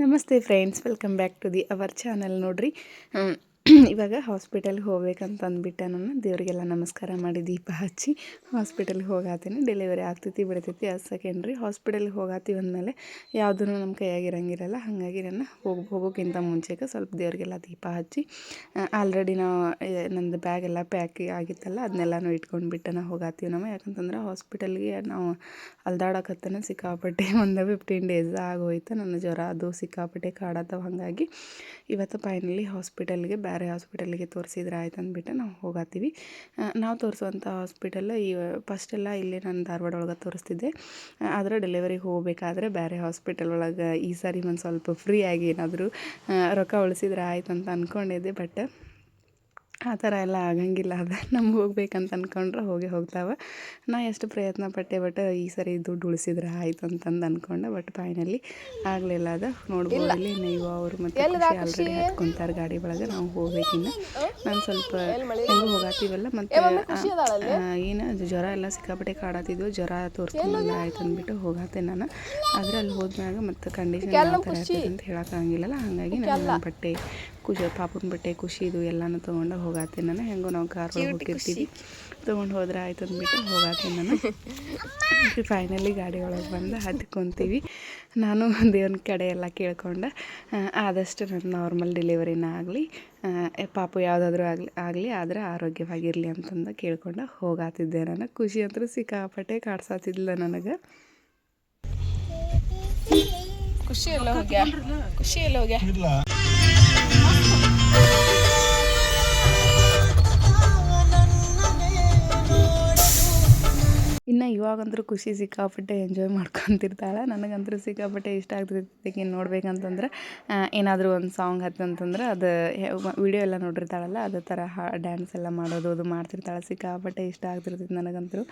ನಮಸ್ತೆ friends welcome back to the our channel ನೋಡ್ರಿ. ಇವಾಗ ಹಾಸ್ಪಿಟಲ್ಗೆ ಹೋಗ್ಬೇಕಂತ ಅಂದ್ಬಿಟ್ಟೆ ನಾನು ದೇವರಿಗೆಲ್ಲ ನಮಸ್ಕಾರ ಮಾಡಿ ದೀಪ ಹಚ್ಚಿ ಹಾಸ್ಪಿಟಲ್ಗೆ ಹೋಗಾತೀನಿ. ಡೆಲಿವರಿ ಆಗ್ತೈತಿ, ಬಿಡ್ತೈತಿ. ಅದು ಸೆಕೆಂಡ್ರಿ ಹಾಸ್ಪಿಟಲ್ಗೆ ಹೋಗಾತೀವಿ ಅಂದಮೇಲೆ ಯಾವುದೂ ನಮ್ಮ ಕೈಯಾಗಿರಂಗಿರಲ್ಲ, ಹಾಗಾಗಿ ನಾನು ಹೋಗಿ, ಹೋಗೋಕ್ಕಿಂತ ಮುಂಚೆಗೆ ಸ್ವಲ್ಪ ದೇವರಿಗೆಲ್ಲ ದೀಪ ಹಚ್ಚಿ ಆಲ್ರೆಡಿ ನಾವು ನಂದು ಬ್ಯಾಗ್ ಎಲ್ಲ ಪ್ಯಾಕ್ ಆಗಿತ್ತಲ್ಲ, ಅದನ್ನೆಲ್ಲನೂ ಇಟ್ಕೊಂಡ್ಬಿಟ್ಟು ನಾವು ಹೋಗಾತೀವಿ ನಾವು. ಯಾಕಂತಂದ್ರೆ ಹಾಸ್ಪಿಟಲ್ಗೆ ನಾವು ಅಲ್ದಾಡಕತ್ತನ ಸಿಕ್ಕಾಪಟ್ಟೆ ಒಂದು ಫಿಫ್ಟೀನ್ ಡೇಸ್ ಆಗೋಯ್ತು. ನನ್ನ ಜ್ವರ ಅದು ಸಿಕ್ಕಾಪಟ್ಟೆ ಕಾಡತ್ತವ ಹಾಗಾಗಿ ಇವತ್ತು ಫೈನಲಿ ಹಾಸ್ಪಿಟಲ್ಗೆ ಬೇರೆ ಹಾಸ್ಪಿಟಲಿಗೆ ತೋರಿಸಿದ್ರೆ ಆಯ್ತು ಅಂದ್ಬಿಟ್ಟು ನಾವು ಹೋಗತ್ತೀವಿ ನಾವು ತೋರಿಸುವಂಥ ಹಾಸ್ಪಿಟಲ್ ಈ, ಫಸ್ಟೆಲ್ಲ ಇಲ್ಲಿ ನಾನು ಧಾರವಾಡ ಒಳಗೆ ತೋರಿಸ್ತಿದ್ದೆ. ಆದರೆ ಡೆಲಿವರಿಗೆ ಹೋಗಬೇಕಾದ್ರೆ ಬೇರೆ ಹಾಸ್ಪಿಟಲ್ ಒಳಗೆ ಈ ಸಾರಿ ಒಂದು ಸ್ವಲ್ಪ ಫ್ರೀ ಆಗಿ ಏನಾದರೂ ರೊಕ್ಕ ಉಳಿಸಿದ್ರೆ ಆಯ್ತು ಅಂತ ಅಂದ್ಕೊಂಡಿದ್ದೆ ಬಟ್ ಆ ಥರ ಎಲ್ಲ ಆಗಂಗಿಲ್ಲ. ಅದು ನಮ್ಗೆ ಹೋಗ್ಬೇಕಂತ ಅಂದ್ಕೊಂಡ್ರೆ ಹೋಗಿ ಹೋಗ್ತಾವೆ. ನಾ ಎಷ್ಟು ಪ್ರಯತ್ನ ಪಟ್ಟೆ ಬಟ್ ಈ ಸರಿ ದುಡ್ಡು ಉಳಿಸಿದ್ರೆ ಆಯ್ತು ಅಂತಂದು ಅಂದ್ಕೊಂಡೆ ಬಟ್ ಫೈನಲಿ ಆಗಲಿಲ್ಲ. ಅದು ನೋಡ್ಬೋದು ಇಲ್ಲಿ. ನೀವು ಅವರು ಮತ್ತು ಆಲ್ರೆಡಿ ಹತ್ಕೊಂತಾರೆ ಗಾಡಿ ಒಳಗೆ ನಾವು ಹೋಗ್ಬೇಕಿನ್ನು ನಾನು ಸ್ವಲ್ಪ ಹೆಂಗೆ ಹೋಗಾತೀವಲ್ಲ ಮತ್ತು ಏನು ಜ್ವರ ಎಲ್ಲ ಸಿಕ್ಕಾಪಟ್ಟೆ ಕಾಡತ್ತಿದ್ವು ಜ್ವರ ತೋರಿಸ್ಕೊಂಡ್ಬಂದ್ರೆ ಆಯ್ತು ಅಂದ್ಬಿಟ್ಟು ಹೋಗಾತೆ ನಾನು. ಆದರೆ ಅಲ್ಲಿ ಹೋದ್ಮ್ಯಾಗ ಮತ್ತು ಕಂಡೀಷನ್ ಯಾವ ಥರ ಇರ್ತದೆ ಅಂತ ಹೇಳೋಕ್ಕಾಗಿಲ್ಲಲ್ಲ ಹಾಗಾಗಿ ನಾನು ಬಟ್ಟೆ ಖುಷಿ ಪಾಪನ ಬಟ್ಟೆ ಖುಷಿದು ಎಲ್ಲನೂ ತೊಗೊಂಡು ಹೋಗಾತೀನಿ ನಾನು. ಹೆಂಗೋ ನಾವು ಕಾರ್ ಒಳಗೆ ಹೋಗಿರ್ತೀವಿ. ತೊಗೊಂಡು ಹೋದ್ರೆ ಆಯ್ತು ಅಂದ್ಬಿಟ್ಟು ಹೋಗಾತೀನಿ ನಾನು. ಫೈನಲಿ ಗಾಡಿ ಒಳಗೆ ಬಂದು ಹತ್ಕೊಂತೀವಿ. ನಾನು ದೇವ್ರ ಕಡೆ ಎಲ್ಲ ಕೇಳ್ಕೊಂಡು ಆದಷ್ಟು ನನ್ನ ನಾರ್ಮಲ್ ಡೆಲಿವರಿನ ಆಗಲಿ ಪಾಪು ಯಾವುದಾದ್ರೂ ಆಗಲಿ ಆಗಲಿ ಆದರೆ ಆರೋಗ್ಯವಾಗಿರಲಿ ಅಂತಂದು ಕೇಳ್ಕೊಂಡು ಹೋಗಾತಿದ್ದೆ ನಾನು. ಖುಷಿ ಅಂತೂ ಸಿಕ್ಕಾಪಟ್ಟೆ ಕಾಡ್ಸಾತಿದ್ಲ ನನಗೆ. ಖುಷಿ ಎಲ್ಲ ಹೋಗ್ಯಾ? ಖುಷಿ ಎಲ್ಲ ಹೋಗ್ಯಾ? ಇವಾಗಂತೂ ಖುಷಿ ಸಿಕ್ಕಾಪಟ್ಟೆ ಎಂಜಾಯ್ ಮಾಡ್ಕೊತಿರ್ತಾಳೆ. ನನಗಂತೂ ಸಿಕ್ಕಾಪಟ್ಟೆ ಇಷ್ಟ ಆಗ್ತಿರ್ತೈತಿ ನೋಡ್ಬೇಕಂತಂದ್ರೆ ಏನಾದರೂ ಒಂದು ಸಾಂಗ್ ಹತ್ತಂತಂದ್ರೆ ಅದು ವಿಡಿಯೋ ಎಲ್ಲ ನೋಡಿರ್ತಾಳಲ್ಲ, ಅದೇ ಥರ ಹಾ ಡ್ಯಾನ್ಸ್ ಎಲ್ಲ ಮಾಡೋದು, ಅದು ಮಾಡ್ತಿರ್ತಾಳೆ. ಸಿಕ್ಕಾಪಟ್ಟೆ ಇಷ್ಟ ಆಗ್ತಿರ್ತೈತಿ ನನಗಂತೂ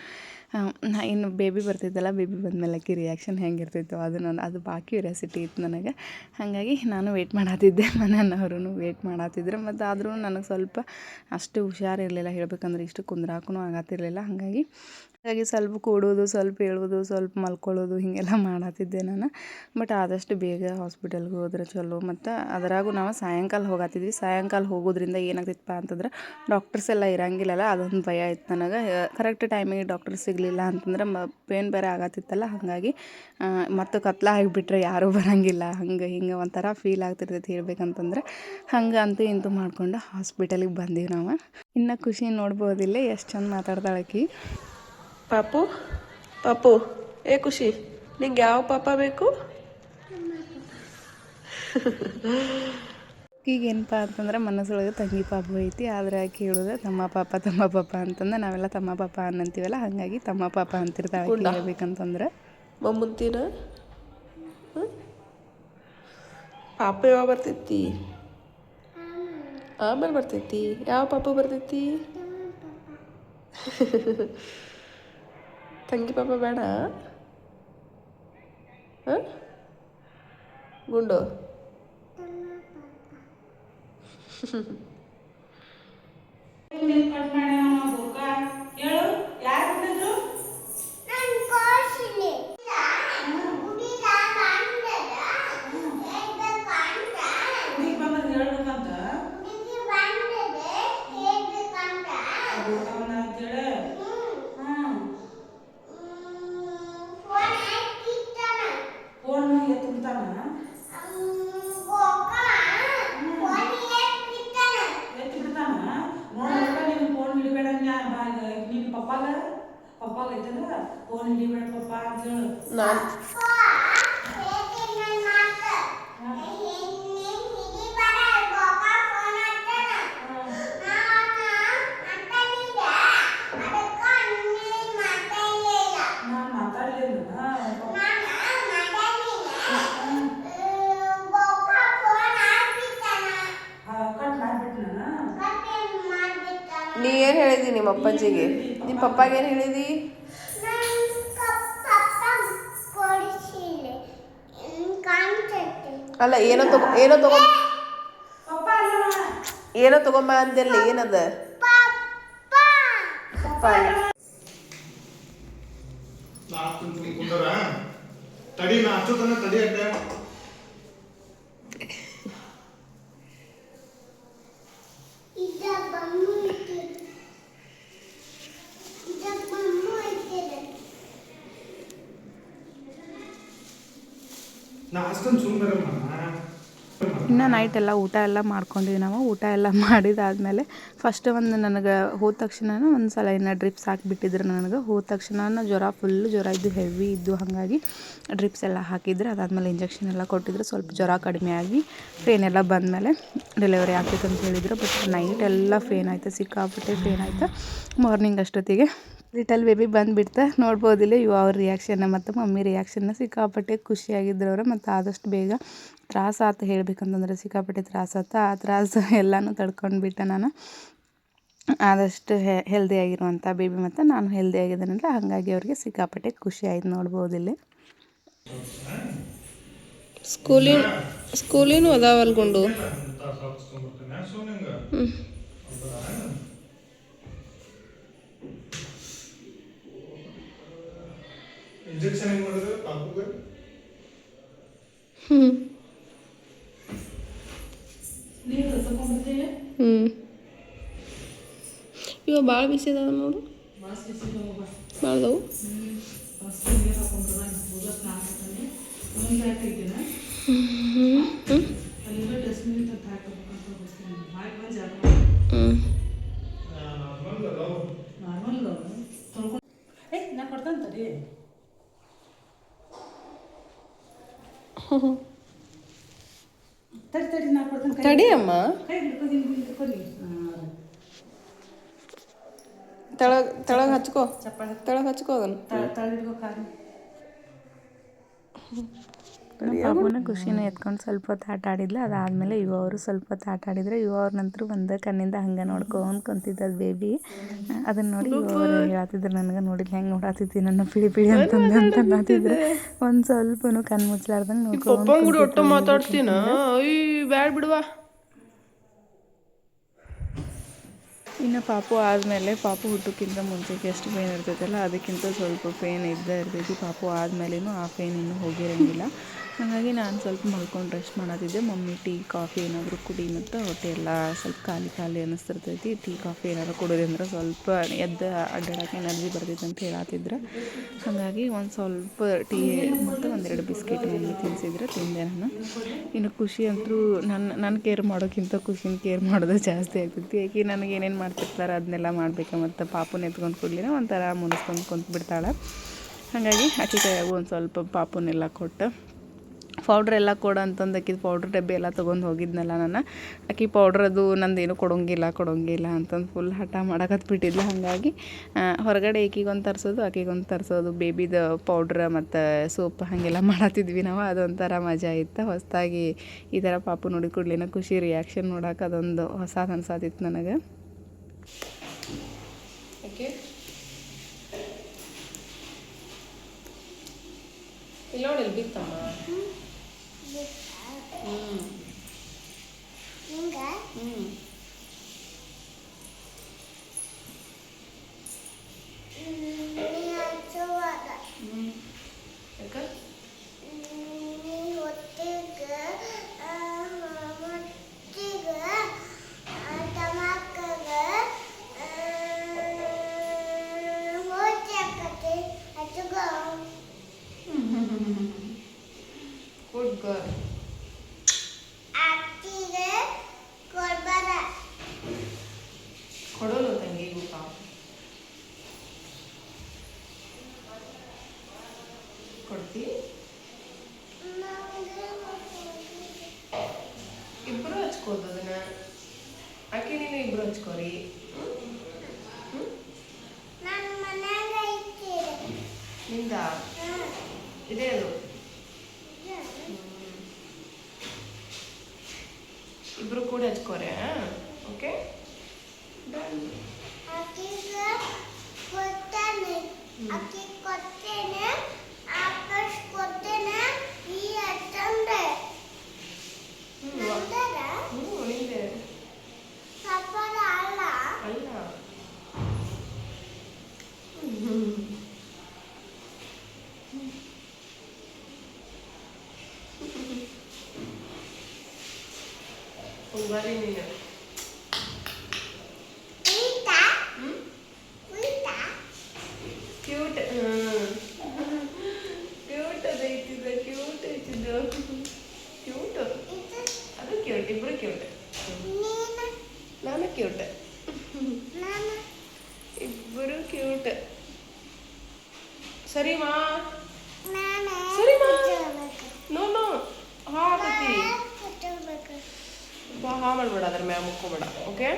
ಇನ್ನು ಬೇಬಿ ಬರ್ತಿದ್ದಲ್ಲ ಬೇಬಿ ಬಂದಮೇಲೆ ಆಕಿ ರಿಯಾಕ್ಷನ್ ಹೆಂಗಿರ್ತಿತ್ತು? ಅದು ನಾನು, ಅದು ಬಾಕಿ ಕ್ಯೂರಿಯಾಸಿಟಿ ಇತ್ತು ನನಗೆ. ಹಾಗಾಗಿ ನಾನು ವೇಟ್ ಮಾಡತ್ತಿದ್ದೆ ಮನೆಯವರು ವೆಯ್ಟ್ ಮಾಡತ್ತಿದ್ರು ಮತ್ತು ಆದರೂ ನನಗೆ ಸ್ವಲ್ಪ ಅಷ್ಟು ಹುಷಾರಿರಲಿಲ್ಲ. ಹೇಳ್ಬೇಕಂದ್ರೆ ಇಷ್ಟು ಕುಂದ್ರಾಕೂ ಆಗತ್ತಿರಲಿಲ್ಲ. ಹಾಗಾಗಿ ಹಾಗಾಗಿ ಸ್ವಲ್ಪ ಕೂಡೋದು, ಸ್ವಲ್ಪ ಏಳೋದು ಸ್ವಲ್ಪ ಮಲ್ಕೊಳ್ಳೋದು, ಹೀಗೆಲ್ಲ ಮಾಡತ್ತಿದ್ದೆ ನಾನು. ಬಟ್ ಆದಷ್ಟು ಬೇಗ ಹಾಸ್ಪಿಟಲ್ಗೆ ಹೋದ್ರೆ ಚಲೋ. ಮತ್ತು ಅದರಾಗೂ ನಾವು ಸಾಯಂಕಾಲ ಹೋಗತ್ತಿದ್ವಿ ಸಾಯಂಕಾಲ ಹೋಗೋದ್ರಿಂದ ಏನಾಗ್ತಿತ್ತಪ್ಪ ಅಂತಂದ್ರೆ ಡಾಕ್ಟರ್ಸ್ ಎಲ್ಲ ಇರಂಗಿಲ್ಲಲ್ಲ, ಅದೊಂದು ಭಯ ಇತ್ತು ನನಗೆ. ಕರೆಕ್ಟ್ ಟೈಮಿಗೆ ಡಾಕ್ಟರ್ ಸಿಗಲಿಲ್ಲ ಅಂತಂದ್ರೆ ಮ, ಪೇನ್ ಬೇರೆ ಆಗತ್ತಿತ್ತಲ್ಲ, ಹಾಗಾಗಿ ಮತ್ತು ಕತ್ಲ ಆಗಿಬಿಟ್ರೆ ಯಾರೂ ಬರೋಂಗಿಲ್ಲ. ಹಂಗೆ ಹಿಂಗೆ ಒಂಥರ ಫೀಲ್ ಆಗ್ತಿರ್ತೈತಿ ಹೇಳ್ಬೇಕಂತಂದ್ರೆ. ಹಂಗೆ ಅಂತೂ ಇಂತೂ ಮಾಡ್ಕೊಂಡು ಹಾಸ್ಪಿಟಲಿಗೆ ಬಂದೀವಿ ನಾವು. ಇನ್ನೂ ಖುಷಿ ನೋಡ್ಬೋದಿಲ್ಲ, ಎಷ್ಟು ಚಂದ ಮಾತಾಡ್ತಾಳಕಿ ಪಾಪು ಪಾಪು ಏ ಖುಷಿ ನಿಂಗೆ ಯಾವ ಪಾಪ ಬೇಕು? ಈಗ ಏನಪ್ಪ ಅಂತಂದ್ರೆ ಮನಸ್ಸೊಳಗೆ ತಂಗಿ ಪಾಪ ಐತಿ ಆದರೆ ಆಕೆ ಹೇಳೋದು ತಮ್ಮ ಪಾಪ ತಮ್ಮ ಪಾಪ ಅಂತಂದ್ರೆ ನಾವೆಲ್ಲ ತಮ್ಮ ಪಾಪ ಅನ್ನಂತೀವಲ್ಲ ಹಾಗಾಗಿ ತಮ್ಮ ಪಾಪ ಅಂತಿರ್ತಾಳೆ ಹೇಳ್ಬೇಕಂತಂದ್ರೆ. ಮಮ್ಮಂತಿನ? ಪಾಪ ಯಾವ ಬರ್ತೈತಿ? ಆಮೇಲೆ ಬರ್ತೈತಿ. ಯಾವ ಪಾಪ ಬರ್ತೈತಿ? ತಂಗಿ ಪಾಪ ಬೇಡ? ಹಾಂ? ಗುಂಡು. ನಿಮ್ಮ ಅಪ್ಪಾಜಿಗೆ ನಿಮ್ಮ ಪಪ್ಪಾಗೆ ಏನು ಹೇಳಿದಿ? ಅಲ್ಲ, ಏನೋ ತಗೋ ಏನೋ ತಗೋ ಏನೋ ತಗೊಂಬ ಅಂದೆಲ್ಲ ಏನದ? ತಡಿ. ನಾ ಕುಂತ್ನಿ ತನ ತಡಿ ನಾ ಹಚ್ಚತನ ತಡಿ ಅಟ್ಟ ನಾ ಅಷ್ಟೊಂದು ಸುಮ್ಮನೆ ಇನ್ನು ನೈಟ್ ಎಲ್ಲ ಊಟ ಎಲ್ಲ ಮಾಡ್ಕೊಂಡಿದ್ವಿ ನಾವು. ಊಟ ಎಲ್ಲ ಮಾಡಿದಾದಮೇಲೆ ಫಸ್ಟ್ ಒಂದು ನನಗೆ ಹೋದ ತಕ್ಷಣ ಒಂದು ಸಲ ಇನ್ನು ಡ್ರಿಪ್ಸ್ ಹಾಕಿಬಿಟ್ಟಿದ್ರು ನನಗೆ. ಹೋದ ತಕ್ಷಣ ಜ್ವರ ಫುಲ್ ಜ್ವರ ಇದ್ದು ಹೆವಿ ಇದ್ದು ಹಾಗಾಗಿ ಡ್ರಿಪ್ಸ್ ಎಲ್ಲ ಹಾಕಿದ್ರು. ಅದಾದಮೇಲೆ ಇಂಜೆಕ್ಷನ್ ಎಲ್ಲ ಕೊಟ್ಟಿದ್ರು. ಸ್ವಲ್ಪ ಜ್ವರ ಕಡಿಮೆ ಆಗಿ ಫೇನ್ ಎಲ್ಲ ಬಂದಮೇಲೆ ಡೆಲಿವರಿ ಆಗ್ತೈತೆ ಅಂತ ಹೇಳಿದರು. ಬಟ್ ನೈಟ್ ಎಲ್ಲ ಫೇನ್ ಆಯಿತು. ಸಿಕ್ಕಾಪಟ್ಟೆ ಫೇನ್ ಆಯಿತು. ಮಾರ್ನಿಂಗ್ ಅಷ್ಟೊತ್ತಿಗೆ ಲಿಟಲ್ ಬೇಬಿ ಬಂದುಬಿಡ್ತಾ ನೋಡ್ಬೋದಿಲ್ಲ ಇವು ಅವ್ರ ರಿಯಾಕ್ಷನ್ನ ಮತ್ತು ಮಮ್ಮಿ ರಿಯಾಕ್ಷನ್ನ ಸಿಕ್ಕಾಪಟ್ಟೆ ಖುಷಿಯಾಗಿದ್ರು ಮತ್ತು ಆದಷ್ಟು ಬೇಗ ತ್ರಾಸ ಆತು ಹೇಳ್ಬೇಕಂತಂದ್ರೆ ಸಿಕ್ಕಾಪಟ್ಟೆ ತ್ರಾಸ ಆತು. ಆ ತ್ರಾಸ ಎಲ್ಲನೂ ತಡ್ಕೊಂಡ್ಬಿಟ್ಟೆ ನಾನು. ಆದಷ್ಟು ಹೆಲ್ದಿ ಹೆಲ್ದಿಯಾಗಿರುವಂಥ ಬೇಬಿ ಮತ್ತು ನಾನು ಹೆಲ್ದಿ ಆಗಿದ್ದೇನಲ್ಲ ಹಾಗಾಗಿ ಅವ್ರಿಗೆ ಸಿಕ್ಕಾಪಟ್ಟೆ ಖುಷಿ ಆಯ್ತು ನೋಡ್ಬೋದಿಲ್ಲಿ ಸ್ಕೂಲಿನ ಸ್ಕೂಲಿನೂ ಅದಾವಲ್ ಗುಂಡು? ಇಂಜೆಕ್ಷನ್ ಏನು ಮಾಡಿದ್ರೆ? ಪಾಪುಗೆ? ಹ್ಞೂ ಹ್ಞೂ ಇವಾಗ ಭಾಳ ಬಿಸಿ ಅದಾವ ನೋಡು. ಭಾಳ ಅದಾವು ಹ್ಞೂ ನಾ ಕೊಡ್ತಾನೆ ತಡಿ. ಅಮ್ಮ. ತೆಳಗ್ ತೆಳಗ್ ಹಚ್ಕೋ. ತೆಳಗ್ ಹಚ್ಕೋ ಅದನ್ನ. ಪಾಪುನ ಖುಷಿನ ಎತ್ಕೊಂಡು ಸ್ವಲ್ಪ ಹೊತ್ತು ಆಟ ಆಡಿದ್ಲು. ಅದಾದ್ಮೇಲೆ ಇವ ಅವರು ಸ್ವಲ್ಪ ಹೊತ್ತು ಆಟ ಆಡಿದ್ರೆ. ಇವ ಅವ್ರ ನಂತರ ಒಂದು ಕಣ್ಣಿಂದ ಹಂಗೆ ನೋಡ್ಕೊಂಡ್ ಕುಂತಿದ್ದ ಬೇಬಿ ಅದನ್ನ ನೋಡಿ ಹೇಳ್ತಿದ್ರು ಅವ್ರು ಹೇಳತ್ತಿದ್ರು ನನಗೆ ನೋಡಿದ್ಲು ಹೆಂಗೆ ನೋಡಾತಿದ್ದಿ ನನ್ನ ಪಿಳಿ ಪಿಳಿ ಅಂತಂದು ಅಂತ ಅನ್ನತ್ತಿದ್ರು ಒಂದು ಸ್ವಲ್ಪನು ಕಣ್ಣು ಮುಚ್ಚಲಾರ್ದಂಗೆ ನೋಡ್ಕೊಂಡು ಕೂಡ ಒಟ್ಟು ಮಾತಾಡ್ತೀನ? ಅಯ್ಯ ಬ್ಯಾಡ್ ಬಿಡುವ. ಇನ್ನು ಪಾಪು ಆದಮೇಲೆ ಪಾಪು ಹುಟ್ಟೋಕ್ಕಿಂತ ಮುಂಚೆಗೆ ಎಷ್ಟು ಪೇನ್ ಇರ್ತೈತಲ್ಲ ಅದಕ್ಕಿಂತ ಸ್ವಲ್ಪ ಪೇನ್ ಇದ್ದೇ ಇರ್ತೈತಿ ಪಾಪು ಆದಮೇಲೇನು ಆ ಪೇನ್ ಇನ್ನೂ ಹೋಗಿರಂಗಿಲ್ಲ. ಹಾಗಾಗಿ ನಾನು ಸ್ವಲ್ಪ ಮಲ್ಕೊಂಡು ರೆಸ್ಟ್ ಮಾಡೋದಿದ್ದೆ ಮಮ್ಮಿ ಟೀ, ಕಾಫಿ ಏನಾದರೂ ಕುಡಿ ಮತ್ತು ಹೊಟ್ಟೆ ಎಲ್ಲ ಸ್ವಲ್ಪ ಖಾಲಿ ಖಾಲಿ ಅನ್ನಿಸ್ತಿರ್ತೈತಿ ಟೀ, ಕಾಫಿ ಏನಾದ್ರು ಕುಡಿದ್ರೆ ಸ್ವಲ್ಪ ಎದ್ದು ಅಡ್ಡಾಡಕ್ಕೆ ಎನರ್ಜಿ ಬರ್ತೈತೆ ಅಂತ ಹೇಳತ್ತಿದ್ರು ಹಾಗಾಗಿ ಒಂದು ಸ್ವಲ್ಪ ಟೀ ಮತ್ತು ಒಂದೆರಡು ಬಿಸ್ಕೆಟ್ ಮಮ್ಮಿ ತಿನ್ನಿಸಿದ್ರೆ ತಿಂದೆ ನಾನು. ಇನ್ನು ಖುಷಿ ಅಂತೂ ನನ್ನ ನನ್ನ ಕೇರ್ ಮಾಡೋಕ್ಕಿಂತ ಖುಷಿನ ಕೇರ್ ಮಾಡೋದು ಜಾಸ್ತಿ ಆಗ್ತೈತಿ ಯಾಕೆ ನನಗೆ ಏನೇನು ಮಾಡ್ತಿರ್ತಾರೆ ಅದನ್ನೆಲ್ಲ ಮಾಡಬೇಕು ಮತ್ತು ಪಾಪುನ ಎತ್ಕೊಂಡು ಕೊಡ್ಲಿನ ಒಂಥರ ಮುನಿಸ್ಕೊಂಡು ಕುಂತು ಬಿಡ್ತಾಳೆ ಹಾಗಾಗಿ ಆಕೆ ಕೈಯಾಗೂ ಒಂದು ಸ್ವಲ್ಪ ಪಾಪುನೆಲ್ಲ ಕೊಟ್ಟು ಪೌಡ್ರ್ ಎಲ್ಲ ಕೊಡು ಅಂತಂದು ಆಕಿದು ಪೌಡ್ರ್ ಡಬ್ಬಿ ಎಲ್ಲ ತೊಗೊಂಡು ಹೋಗಿದ್ನಲ್ಲ ನಾನು. ಆಕಿ ಪೌಡ್ರ್ ಅದು ನಂದೇನು ಕೊಡೋಂಗಿಲ್ಲ ಕೊಡೋಂಗಿಲ್ಲ ಅಂತಂದು ಫುಲ್ ಹಠ ಮಾಡಕತ್ ಬಿಟ್ಟಿದ್ಲು. ಹಾಗಾಗಿ ಹೊರಗಡೆ ಈಕಿಗೊಂದು ತರಿಸೋದು ಆಕಿಗೊಂದು ತರಿಸೋದು. ಬೇಬಿದು ಪೌಡ್ರ್ ಮತ್ತು ಸೋಪ್ ಹಾಗೆಲ್ಲ ಮಾಡತ್ತಿದ್ವಿ ನಾವು. ಅದೊಂಥರ ಮಜಾ ಇತ್ತು. ಹೊಸದಾಗಿ ಈ ಥರ ಪಾಪು ನೋಡಿ ಕೂಡ್ಲಿನ ಖುಷಿ ರಿಯಾಕ್ಷನ್ ನೋಡೋಕೆ ಅದೊಂದು ಹೊಸ ಅನ್ಸಾತಿತ್ತು ನನಗೆ. ಓಕೆ. ಇಲ್ಲ ನೋಡಿ ಬಿತ್ತಮ್ಮ करेंगे वो काम। करती ಕ್ಯೂಟ್ ಇಬ್ಬರು ಕ್ಯೂಟ್ ಸರಿ ಮಾ ಸರಿ ಮಾ ನೋ ನೋ ಹಾ ಬಾ ಹಾ ಮಾಡಬೇಡ ಅದ್ರ ಮ್ಯಾಮ್ ಮಕ್ಕೋಬೇಡ ಓಕೆ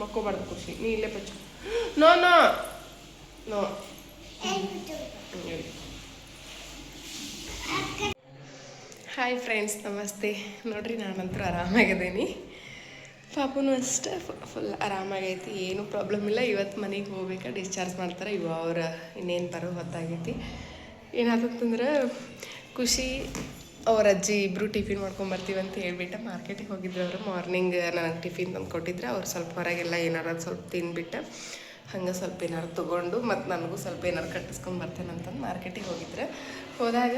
ಮಕ್ಕೋಬಾರ್ದು ಖುಷಿ. ನೀ ಇಲ್ಲೇ ಪಚ್ಚ no no no hi friends ನಮಸ್ತೆ. ನೋಡ್ರಿ ನಾನಂತೂ ಆರಾಮಾಗಿದ್ದೀನಿ. ಪಾಪನು ಅಷ್ಟೇ ಫುಲ್ ಆರಾಮಾಗೈತಿ ಏನೂ ಪ್ರಾಬ್ಲಮ್ ಇಲ್ಲ. ಇವತ್ತು ಮನೆಗೆ ಹೋಗ್ಬೇಕಾ ಡಿಸ್ಚಾರ್ಜ್ ಮಾಡ್ತಾರೆ. ಇವ ಅವ್ರ ಇನ್ನೇನು ಬರೋ ಹೊತ್ತಾಗೈತಿ. ಏನಾದಂತಂದ್ರೆ ಖುಷಿ ಅವ್ರ ಅಜ್ಜಿ ಇಬ್ಬರು ಟಿಫಿನ್ ಮಾಡ್ಕೊಂಬರ್ತೀವಿ ಅಂತ ಹೇಳ್ಬಿಟ್ಟು ಮಾರ್ಕೆಟಿಗೆ ಹೋಗಿದ್ರು ಅವರು. ಮಾರ್ನಿಂಗ್ ನನಗೆ ಟಿಫಿನ್ ತಂದು ಕೊಟ್ಟಿದ್ರೆ. ಅವ್ರು ಸ್ವಲ್ಪ ಹೊರಗೆಲ್ಲ ಏನಾರ ಸ್ವಲ್ಪ ತಿಂದ್ಬಿಟ್ಟು ಹಂಗೆ ಸ್ವಲ್ಪ ಏನಾರು ತೊಗೊಂಡು ಮತ್ತು ನನಗೂ ಸ್ವಲ್ಪ ಏನಾರು ಕಟ್ಟಿಸ್ಕೊಂಡು ಬರ್ತೇನೆ ಅಂತಂದು ಮಾರ್ಕೆಟಿಗೆ ಹೋಗಿದ್ರೆ. ಹೋದಾಗ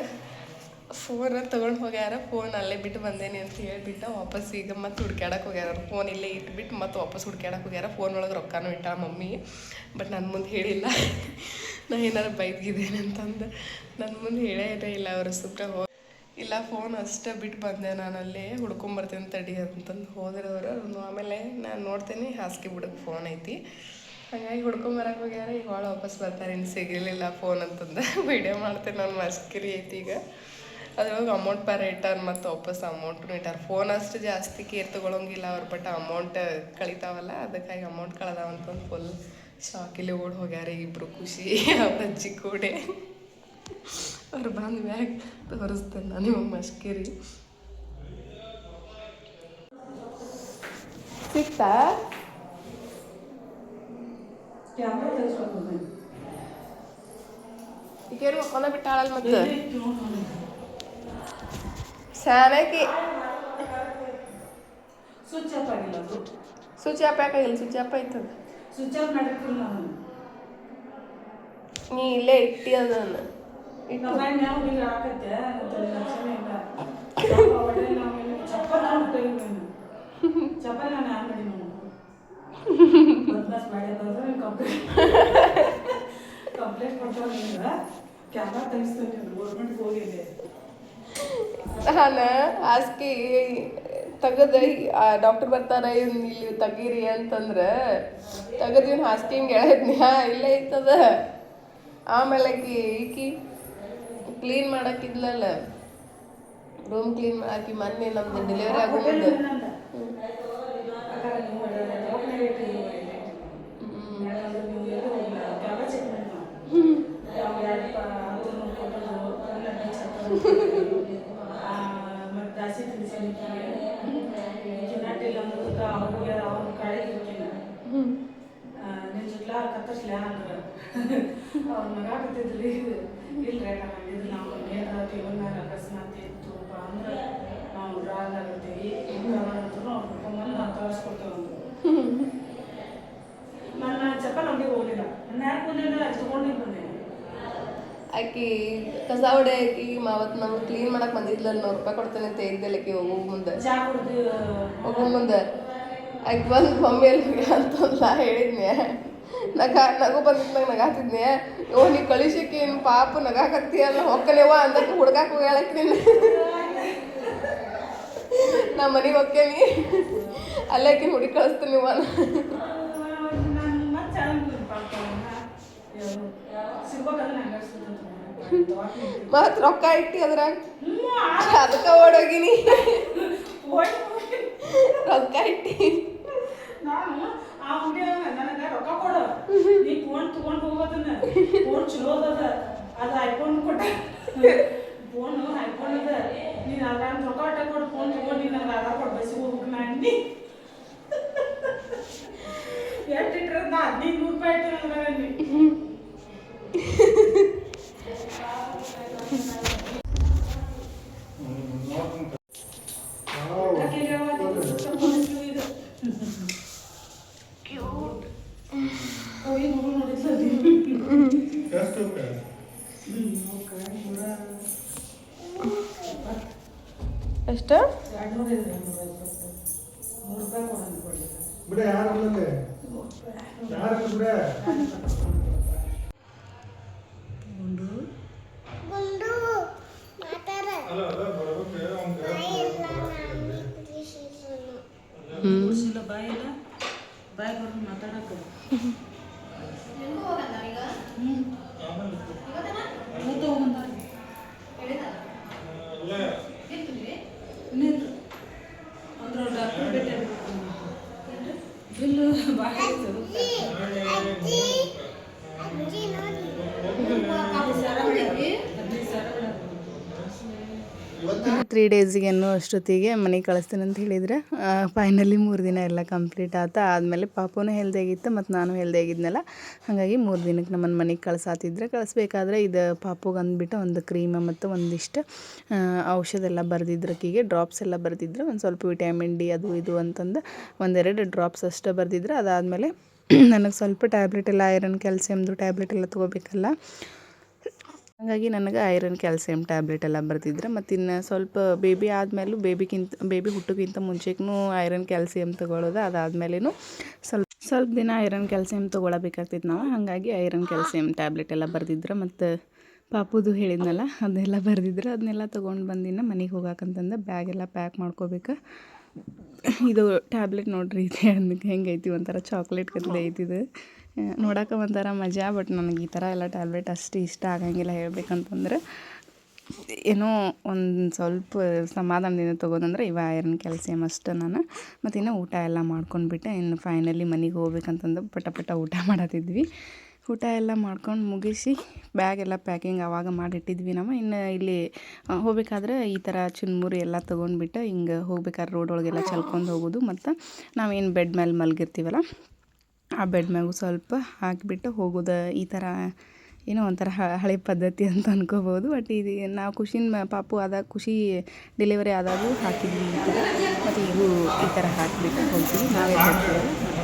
ಫೋನ್ ತೊಗೊಂಡು ಹೋಗ್ಯಾರ ಫೋನ್ ಅಲ್ಲೇ ಬಿಟ್ಟು ಬಂದೇನಿ ಅಂತ ಹೇಳಿಬಿಟ್ಟು ವಾಪಸ್ ಈಗ ಮತ್ತೆ ಹುಡ್ಕ್ಯಾಡಕ್ಕೆ ಹೋಗ್ಯಾರ ಫೋನ್ ಇಲ್ಲೇ ಇಟ್ಬಿಟ್ಟು ಮತ್ತೆ ವಾಪಸ್ ಹುಡ್ಕ್ಯಾಡಕ್ಕೆ ಹೋಗ್ಯಾರ. ಫೋನ್ ಒಳಗೆ ರೊಕ್ಕನೂ ಇಟ್ಟ ಮಮ್ಮಿ. ಬಟ್ ನನ್ನ ಮುಂದೆ ಹೇಳಿಲ್ಲ. ನಾ ಏನಾರು ಬೈದಿದ್ದೇನೆ ಅಂತಂದು. ನನ್ನ ಮುಂದೆ ಹೇಳೇ ಇಲ್ಲ ಅವರು ಸುಮ್ಮನೆ ಹೋ ಇಲ್ಲ ಫೋನ್ ಅಷ್ಟೇ ಬಿಟ್ಟು ಬಂದೆ ನಾನು ಅಲ್ಲೇ ಹುಡ್ಕೊಂಬರ್ತೀನಿ ತಡಿ ಅಂತಂದು ಹೋದ್ರವರು. ಆಮೇಲೆ ನಾನು ನೋಡ್ತೇನೆ ಹಾಸಿಗೆ ಬಿಡಕ್ಕೆ ಫೋನ್ ಐತಿ. ಹಾಗಾಗಿ ಹುಡ್ಕೊಂಬರಕ್ಕೆ ಹೋಗ್ಯಾರ. ಈಗ ಭಾಳ ವಾಪಸ್ ಬರ್ತಾರೆ ಇನ್ನು ಸಿಗಲಿಲ್ಲ ಫೋನ್ ಅಂತಂದು. ವೀಡಿಯೋ ಮಾಡ್ತೇನೆ ನಾನು ಮಸ್ಕಿರಿ ಐತಿ ಈಗ. ಅದ್ರೊಳಗೆ ಅಮೌಂಟ್ ಪರ್ ರಿಟರ್ನ್ ಮತ್ತು ವಾಪಸ್ ಅಮೌಂಟ್ ಇಟ್ಟಾರ ಫೋನ್ ಅಷ್ಟು ಜಾಸ್ತಿ ಕೇರ್ ತೊಗೊಳಂಗಿಲ್ಲ ಅವ್ರು ಬಟ್ ಅಮೌಂಟ್ ಕಳಿತಾವಲ್ಲ ಅದಕ್ಕಾಗಿ ಅಮೌಂಟ್ ಕಳೆದಾವ ಅಂತಂದು ಫುಲ್ ಶಾಕಿಲಿ ಓಡಿ ಹೋಗ್ಯಾರ ಇಬ್ಬರು ಖುಷಿ ಅವ್ರ ಅಜ್ಜಿ ಕೂಡೆ. ಅವ್ರು ಬಂದ ಮ್ಯಾಗ ತೋರಿಸ್ತೇನೆ ನಾನು ನಿಮಗೆ ಮಸ್ಕಿರಿ. ಸಿಕ್ತಾ ಈಗೇನು ಬಿಟ್ಟಾಳಲ್ಲ ಮತ್ತೆ? ಸ್ಯಾನಕಿ ಸ್ವಿಚ್ ಆಫ್ ಆಗಿಲ್ಲ ಅದು ಸ್ವಿಚ್ ಆಫ್ ಯಾಕಾಗಿಲ್ಲ ಸ್ವಿಚ್ ಆಫ್ ಆಯ್ತದ ಸ್ವಿಚ್ ಆಫ್ ಮಾಡಿರ್ತಿಲ್ಲ ನಾನು ನೀ ಇಲ್ಲೇ ಇಟ್ಟಿ ಅದನ್ನ ಇಟ್ಟು ನಮ್ಮ ಯಾವ ಈಗ ಹಾಕತ್ತೆ ಮತ್ತೆ ಲಕ್ಷಣ ಇಲ್ಲ ಒಳ್ಳೆ ನಾವು ಚಪ್ಪಲ್ ನಾನು ಉಪಯೋಗ ಚಪ್ಪಲ್ ನಾನು ಯಾರು ಮಾಡಿ ನಾವು ಬದ್ಮಾಸ್ ಮಾಡಿದ್ರೆ ಕಂಪ್ಲೇಂಟ್ ಕಂಪ್ಲೇಂಟ್ ಕೊಟ್ಟವ್ರಿಂದ ಕ್ಯಾಮ್ರಾ ತೆಗಿಸ್ತೀನಿ ಗೌರ್ಮೆಂಟ್ಗೆ ಹೋಗಿದೆ ನಾನು ಹಾಸಿಗೆ ತೆಗೆದು ಡಾಕ್ಟರ್ ಬರ್ತಾರೆ ಇವ್ನು ಇಲ್ಲಿ ತೆಗೀರಿ ಅಂತಂದ್ರೆ ತೆಗೆದು ಇವ್ನ ಹಾಸಿಗೆ ಹಿಂಗೆ ಎಳೆದ್ನಿ ಹಾ ಇಲ್ಲೇ ಇತ್ತದ ಆಮೇಲೆ ಆಕಿ ಈಕಿ ಕ್ಲೀನ್ ಮಾಡಕ್ಕಿದ್ಲಲ್ಲ ರೂಮ್ ಕ್ಲೀನ್ ಆಕಿ ಮೊನ್ನೆ ನಮ್ದು ಡೆಲಿವರಿ ಆಗೋ ಮುಂದೆ ಜಾಸ್ತಿ ತಿಳಿಸಿ ಚಿನ್ನಟ್ಟಿಲ್ಲ ಅನ್ನೋದಕ್ಕೆ ಅವ್ರಿಗೆ ಅವ್ರ ಕಡೆ ನಿನ್ನ ಜೊತೆ ಕತ್ತರ್ಸ್ಲ ಅಂದ್ರೆ ಅವ್ರ ಮಗ ಇಲ್ಲ ಆಗಿದ್ದು ನಾವು ಅಕಸ್ಮಾತ್ ಇತ್ತು ಅಂದ್ರೆ ನಾವು ಡ್ರಾಗ್ ಆಗಿರ್ತೀವಿ ಹಿಂಗೆ ಅಂತೂ ಅವ್ರ ನಾವು ತೋರಿಸ್ಕೊಡ್ತೇವೆ ನನ್ನ ಚಪ್ಪಲ್ ಅಂಗಡಿಗೆ ಹೋಗಿಲ್ಲ ನನ್ನ ಯಾಕೆ ಬಂದಿಲ್ಲ ತಗೊಂಡು ಬಂದೆ ಆಕಿ ಕಸ ಹೊಡೆ ಆಕಿ ಅವತ್ತು ನಮ್ಗೆ ಕ್ಲೀನ್ ಮಾಡಕ್ ಬಂದಿದ್ಲ. ನೂರು ರೂಪಾಯಿ ಕೊಡ್ತೇನೆ ಅಂತ ಹೇಳಿದ್ದೆಲ್ಲ ಆಕಿ ಹೋಗೋ ಮುಂದೆ. ಹೋಗೋ ಮುಂದೆ. ಆಕಿ ಬಂದು ಮಮ್ಮಿಯಲ್ಲಿ ಅಂತ ಹೇಳಿದ್ನೆ ನಗ ನಗು ಬಂದಿದ್ದಾಗ ನಗಾತಿದ್ನೆ. ಓ ನೀ ಕಳಿಸಿಕ್ಕೆ ಏನು ಪಾಪ ನಗಾಕತ್ತೀಯಲ್ಲ ಹೊಕ್ಕನೇವ ಅಂದಕ್ಕೆ ಹುಡ್ಗಾಕ ಹೋಗ್ಯಾಳಕ್ಕೆ ನಿನ್ನ ನಾ ಮನೆಗೆ ಹೊಕ್ಕೇನಿ ಅಲ್ಲೇ ಆಕಿನ ಹುಡುಗಿ ಕಳಿಸ್ತೀನಿ ನಾನು ನಾನು ನಂಗೆ ಮತ್ ರೊಕ್ಕ ಇಟ್ಟಿ ಅದ್ರಾಗ. ಅದಕ್ಕೆ ಓಡೋಗಿನಿ. ರೊಕ್ಕ ಇಟ್ಟಿ ನಾನು ಆ ಹುಡುಗಿ ನನಗೆ ರೊಕ್ಕ ಕೊಡು ನೀ ಫೋನ್ ತಗೊಂಡು ಹೋಗೋದನ್ನ ಫೋನ್ ಚಲೋ ಅದ ಅದು ಐಫೋನ್ ಕೊಟ್ಟ. ಫೋನು ಐಫೋನ್ ಅದ. ನೀನ್ ಅದ್ರ ರೊಕ್ಕ ಆಟ ಕೊಡು ಫೋನ್ ತಗೊಂಡು ನೀನು ನನಗೆ ಆಧಾರ್ ಕೊಡು, ಬಸ್ಸಿಗೆ ಹೋಗ್ಬೇಕು ನಾ ಅಂದಿ. ಎಷ್ಟು ಇಟ್ಟಿರೋದು ಹದಿನೈದು ನೂರು ರೂಪಾಯಿ ಇಟ್ಟು ಇಲ್ಲ ಬಾಯಿ ಇಲ್ಲ ಬಾಯಿ ಬರ್ದು ಮಾತಾಡಕ್ಕೆ ಡೇಸಿಗೆ ಅನ್ನೋ ಅಷ್ಟೊತ್ತಿಗೆ ಮನೆಗೆ ಕಳಿಸ್ತೀನಿ ಅಂತ ಹೇಳಿದ್ರೆ ಫೈನಲಿ ಮೂರು ದಿನ ಎಲ್ಲ ಕಂಪ್ಲೀಟ್ ಆತ ಆದಮೇಲೆ ಪಾಪುನೂ ಹೆಲ್ದಿ ಆಗಿತ್ತು, ಮತ್ತು ನಾನು ಹೆಲ್ದಿ ಆಗಿದ್ನಲ್ಲ. ಹಾಗಾಗಿ ಮೂರು ದಿನಕ್ಕೆ ನಮ್ಮನ್ನು ಮನೆಗೆ ಕಳ್ಸಾತಿದ್ರೆ ಕಳಿಸ್ಬೇಕಾದ್ರೆ ಇದು ಪಾಪುಗೆ ಅಂದ್ಬಿಟ್ಟು ಒಂದು ಕ್ರೀಮ್ ಮತ್ತು ಒಂದಿಷ್ಟು ಔಷಧ ಎಲ್ಲ ಬರೆದಿದ್ರಕ್ಕಿಗೆ ಡ್ರಾಪ್ಸ್ ಎಲ್ಲ ಬರೆದಿದ್ರೆ. ಒಂದು ಸ್ವಲ್ಪ ವಿಟಮಿನ್ ಡಿ ಅದು ಇದು ಅಂತಂದು ಒಂದೆರಡು ಡ್ರಾಪ್ಸ್ ಅಷ್ಟೇ ಬರೆದಿದ್ರೆ. ಅದಾದಮೇಲೆ ನನಗೆ ಸ್ವಲ್ಪ ಟ್ಯಾಬ್ಲೆಟ್ ಎಲ್ಲ ಐರನ್ ಕ್ಯಾಲ್ಸಿಯಮ್ದು ಟ್ಯಾಬ್ಲೆಟ್ ಎಲ್ಲ ತೊಗೋಬೇಕಲ್ಲ. ಹಾಗಾಗಿ ನನಗೆ ಐರನ್, ಕ್ಯಾಲ್ಸಿಯಂ ಟ್ಯಾಬ್ಲೆಟ್ ಎಲ್ಲ ಬರ್ತಿದ್ರು ಮತ್ತು ಇನ್ನು ಸ್ವಲ್ಪ ಬೇಬಿ ಆದಮೇಲೂ ಬೇಬಿಗಿಂತ, ಬೇಬಿ ಹುಟ್ಟೋಕ್ಕಿಂತ ಮುಂಚೆಗೂ ಐರನ್, ಕ್ಯಾಲ್ಸಿಯಂ ತೊಗೊಳ್ಳೋದು ಅದಾದಮೇಲೇನು ಸ್ವಲ್ಪ ಸ್ವಲ್ಪ ದಿನ ಐರನ್, ಕ್ಯಾಲ್ಸಿಯಂ ತೊಗೊಳಬೇಕಾಗ್ತಿತ್ತು ನಾವು. ಹಾಗಾಗಿ ಐರನ್, ಕ್ಯಾಲ್ಸಿಯಂ ಟ್ಯಾಬ್ಲೆಟ್ ಎಲ್ಲ ಬರ್ದಿದ್ರು ಮತ್ತು ಪಾಪುದು ಹೇಳಿದ್ನಲ್ಲ, ಅದೆಲ್ಲ ಬರ್ದಿದ್ರು ಅದನ್ನೆಲ್ಲ ತೊಗೊಂಡು ಬಂದಿನ ಮನೆಗೆ ಹೋಗಾಕಂತಂದು ಬ್ಯಾಗ್ ಎಲ್ಲ ಪ್ಯಾಕ್ ಮಾಡ್ಕೋಬೇಕು. ಇದು ಟ್ಯಾಬ್ಲೆಟ್ ನೋಡ್ರಿ, ಇದೆ ಅಂದ್ಕೆ ಹೆಂಗೈತಿ ಒಂಥರ ಚಾಕ್ಲೇಟ್ ಕತ್ಲೆ ಐತಿ ಇದು. ನೋಡೋಕೆ ಒಂಥರ ಮಜಾ, ಬಟ್ ನನಗೆ ಈ ಥರ ಎಲ್ಲ ಟ್ಯಾಬ್ಲೆಟ್ ಅಷ್ಟು ಇಷ್ಟ ಆಗಂಗಿಲ್ಲ ಹೇಳ್ಬೇಕಂತಂದ್ರೆ, ಏನೋ ಒಂದು ಸ್ವಲ್ಪ ಸಮಾಧಾನದಿಂದ ತೊಗೋದಂದ್ರೆ ಇವ ಐರನ್ ಕ್ಯಾಲ್ಸಿಯಮ್ ಅಷ್ಟೇ ನಾನು. ಮತ್ತು ಇನ್ನು ಊಟ ಎಲ್ಲ ಮಾಡ್ಕೊಂಡ್ಬಿಟ್ಟೆ. ಇನ್ನು ಫೈನಲಿ ಮನೆಗೆ ಹೋಗ್ಬೇಕಂತಂದು ಪಟ ಪಟ ಊಟ ಮಾಡತ್ತಿದ್ವಿ. ಊಟ ಎಲ್ಲ ಮಾಡ್ಕೊಂಡು ಮುಗಿಸಿ ಬ್ಯಾಗ್ ಎಲ್ಲ ಪ್ಯಾಕಿಂಗ್ ಆವಾಗ ಮಾಡಿಟ್ಟಿದ್ವಿ ನಾವು. ಇನ್ನು ಇಲ್ಲಿ ಹೋಗ್ಬೇಕಾದ್ರೆ ಈ ಥರ ಚುನ್ಮುರಿ ಎಲ್ಲ ತೊಗೊಂಡ್ಬಿಟ್ಟು ಹಿಂಗೆ ಹೋಗ್ಬೇಕಾದ್ರೆ ರೋಡ್ ಒಳಗೆಲ್ಲ ಚಲ್ಕೊಂಡು ಹೋಗೋದು. ಮತ್ತು ನಾವೇನು ಬೆಡ್ ಮೇಲೆ ಮಲಗಿರ್ತೀವಲ್ಲ ಆ ಬೆಡ್ ಮ್ಯಾಗೂ ಸ್ವಲ್ಪ ಹಾಕಿಬಿಟ್ಟು ಹೋಗೋದು ಈ ಥರ ಏನೋ ಒಂಥರ ಹಳೆ ಪದ್ಧತಿ ಅಂತ ಅನ್ಕೋಬೋದು. ಬಟ್ ಇದು ನಾವು ಖುಷಿನ ಪಾಪು ಆದ, ಖುಷಿ ಡೆಲಿವರಿ ಆದಾಗೂ ಹಾಕಿದ್ವಿ ಮತ್ತು ಇದು ಈ ಥರ ಹಾಕಿಬಿಟ್ಟು ಹೋಗ್ತೀವಿ. ನಾವೇ ಹೋಗ್ತೀವಿ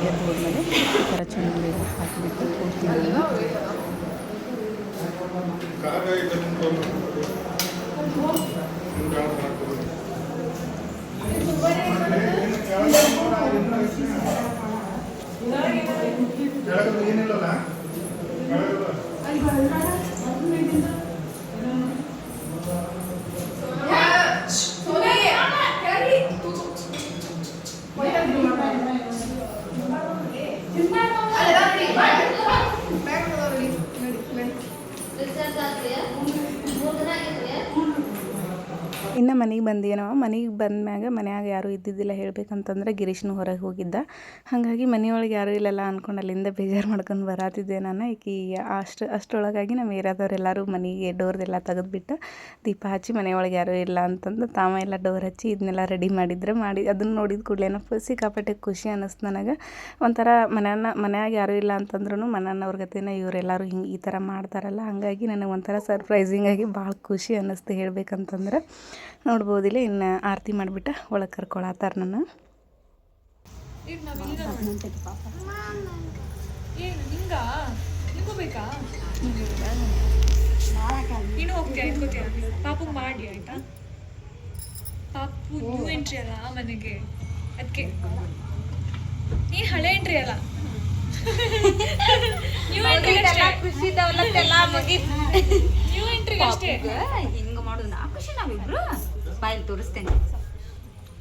ಎದ್ದು ಹೋದ್ಮೇಲೆ ಈ ಥರ ಚೆನ್ನಾಗಿ ಹಾಕಿಬಿಟ್ಟು ಹೋಗ್ತೀವಿ. ಇನ್ನು ಮನೆಗೆ ಬಂದೇನೋ ಮನೆಗೆ ಬಂದ್ಮ್ಯಾಗ ಮನ್ಯಾಗ ಯಾರೂ ಇದ್ದಿದ್ದಿಲ್ಲ ಹೇಳ್ಬೇಕಂತಂದ್ರೆ ಗಿರೀಶ್ನು ಹೊರಗೆ ಹೋಗಿದ್ದ. ಹಾಗಾಗಿ ಮನೆಯೊಳಗೆ ಯಾರೂ ಇಲ್ಲಲ್ಲ ಅಂದ್ಕೊಂಡು ಅಲ್ಲಿಂದ ಬೇಜಾರು ಮಾಡ್ಕೊಂಡು ಬರಾತಿದ್ದೆ ನಾನು. ಈಕಿ ಅಷ್ಟು ಅಷ್ಟರೊಳಗಾಗಿ ನಮ್ಮ ಏರಿಯಾದವ್ರೆಲ್ಲರೂ ಮನೆಗೆ ಡೋರ್ದೆಲ್ಲ ತೆಗೆದುಬಿಟ್ಟು ದೀಪ ಹಚ್ಚಿ ಮನೆಯೊಳಗೆ ಯಾರೂ ಇಲ್ಲ ಅಂತಂದು ತಾವ ಎಲ್ಲ ಡೋರ್ ಹಚ್ಚಿ ಇದನ್ನೆಲ್ಲ ರೆಡಿ ಮಾಡಿದ್ರೆ ಮಾಡಿ ಅದನ್ನು ನೋಡಿದ ಕೂಡಲೇ ಸಿಕ್ಕಾಪಟ್ಟೆ ಖುಷಿ ಅನ್ನಿಸ್ತು ನನಗೆ. ಒಂಥರ ಮನೆಯನ್ನ ಮನ್ಯಾಗ ಯಾರೂ ಇಲ್ಲ ಅಂತಂದ್ರೂ ಮನೆಯನ್ನವ್ರ ಗತಿನ ಇವರೆಲ್ಲರೂ ಹಿಂಗೆ ಈ ಥರ ಮಾಡ್ತಾರಲ್ಲ, ಹಾಗಾಗಿ ನನಗೆ ಒಂಥರ ಸರ್ಪ್ರೈಸಿಂಗ್ ಆಗಿ ಭಾಳ ಖುಷಿ ಅನ್ನಿಸ್ತು ಹೇಳ್ಬೇಕಂತಂದ್ರೆ. ನೋಡ್ಬೋದಿಲ್ಲ, ಇನ್ನು ಆರತಿ ಮಾಡಿಬಿಟ್ಟು ಒಳಗೆ ಕರ್ಕೊಳತ್ತಾರ ನನ್ನ ಪಾಪು ಮಾಡಿ ಆಯ್ತಾ? ಪಾಪು ನ್ಯೂ ಎಂಟ್ರಿ ಅಲ್ಲ ಆ ಮನೆಗೆ. ಅದಕ್ಕೆ ಹಳೆ ಎಂಟ್ರಿ ಅಲ್ಲ. ನ್ಯೂ ಎಂಟ್ರಿ ಖುಷಿ ನ್ಯೂ ಅಷ್ಟೇ. ಹಿಂಗ ಮಾಡೋದು. ನಾ ಖುಷಿ ನಾವಿಬ್ರು. ಬಾಯಲ್ಲಿ ತೋರಿಸ್ತೇನೆ.